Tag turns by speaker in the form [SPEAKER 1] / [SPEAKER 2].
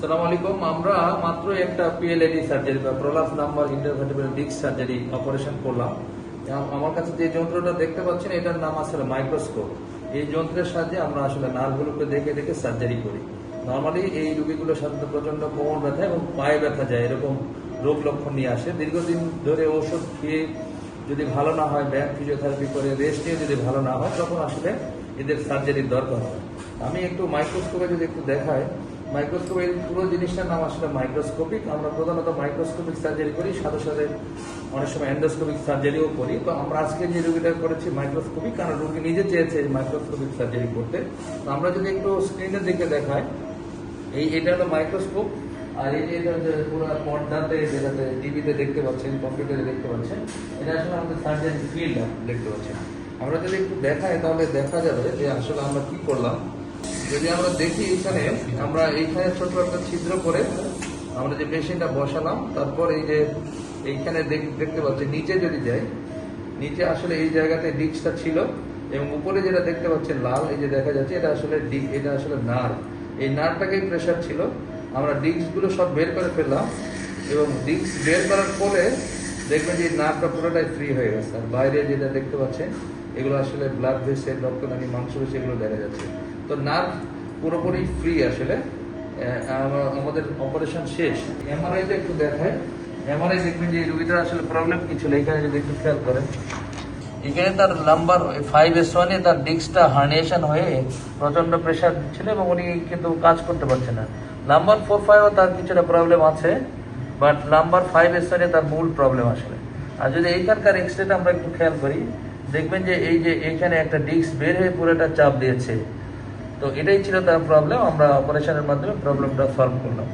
[SPEAKER 1] সালাম আলাইকুম। আমরা মাত্র একটা পিএলএডি সার্জারি বা prolapse lumbar intervertebral disc surgery operation করলাম। আম- আমার কাছে যে যন্ত্রটা দেখতে পাচ্ছেন, এটার নাম আসলে মাইক্রোস্কোপ এই যন্ত্রের সাহায্যে আমরা আসলে নার্ভগুলোকে দেখে দেখে সার্জারি করি। নর্মালি এই রোগীগুলো সাধারণত প্রচণ্ড কোমর ব্যথা এবং পায়ে ব্যথা যায়, এরকম রোগ লক্ষণ নিয়ে আসে। দীর্ঘদিন ধরে ওষুধ খেয়ে যদি ভালো না হয়, ব্যায়াম ফিজিওথেরাপি করে রেস্ট নিয়ে যদি ভালো না হয়, তখন আসলে এদের সার্জারির দরকার হয়। আমি একটু মাইক্রোস্কোপে যদি একটু দেখাই মাইক্রোস্কোপের পুরো জিনিসটার নাম আসলে মাইক্রোস্কোপিক। আমরা প্রধানত মাইক্রোস্কোপিক সার্জারি করি, সাথে সাথে অনেক সময় অ্যান্ডোস্কোপিক সার্জারিও করি। তো আমরা আজকে যে রোগীটা করেছি মাইক্রোস্কোপিক, কারণ রোগী নিজে চেয়েছে মাইক্রোস্কোপিক সার্জারি করতে। তো আমরা যদি একটু স্ক্রিনের দিকে দেখাই, এই এটা হলো মাইক্রোস্কোপ, আর এই যে এটা হচ্ছে পুরো পর্দাতে, যেটাতে টিভিতে দেখতে পাচ্ছেন, কম্পিউটারে দেখতে পাচ্ছেন, এটা আসলে আমাদের সার্জারি ফিল্ড দেখতে পাচ্ছেন। আমরা যদি একটু দেখাই, তাহলে দেখা যাবে যে আসলে আমরা কি করলাম যদি আমরা দেখি এখানে, আমরা এইখানে ছোট একটা ছিদ্র করে আমরা যে মেশিনটা বসালাম, তারপর এই যে এইখানে দেখ- দেখতে পাচ্ছি, নিচে যদি যাই, নিচে আসলে এই জায়গাতে ডিস্কটা ছিল এবং উপরে যেটা দেখতে পাচ্ছেন লাল, এই যে দেখা যাচ্ছে, এটা আসলে ডি এটা আসলে নার। এই নারটাকেই প্রেশার ছিল। আমরা ডিস্কগুলো সব বের করে ফেললাম এবং ডিস্ক বের করার পরে দেখবেন যে নারটা পুরোটাই ফ্রি হয়ে গেছে। আর বাইরে যেটা দেখতে পাচ্ছেন, এগুলো আসলে ব্লাড ভেসেল রক্তনালী মাংসপেশি, এগুলো দেখা যাচ্ছে। তো নার্ভ পুরোপুরি ফ্রি আসলে আমাদের অপারেশন শেষ। এমআরআইতে একটু দেখায় এমআরআই দেখবেন যে রুগীটার আসলে প্রবলেম কি ছিল, এখানে যদি একটু খেয়াল করেন। এখানে তার নাম্বার ফাইভ এস ওয়ানে তার ডিস্কটা হার্নিয়েশন হয়ে প্রচণ্ড প্রেশার দিচ্ছিল এবং উনি কিন্তু কাজ করতে পারছে না। নাম্বার ফোর ফাইভও তার কিছুটা প্রবলেম আছে বাট নাম্বার ফাইভ এস ওয়ানে তার মূল প্রবলেম আসলে। আর যদি এইখানকার এক্সরেটা আমরা একটু খেয়াল করি, দেখবেন যে এই যে এইখানে একটা ডিস্ক বের হয়ে পুরোটা চাপ দিয়েছে। তো এটাই ছিল তার প্রবলেম আমরা অপারেশনের মাধ্যমে প্রবলেমটা সলভ করলাম।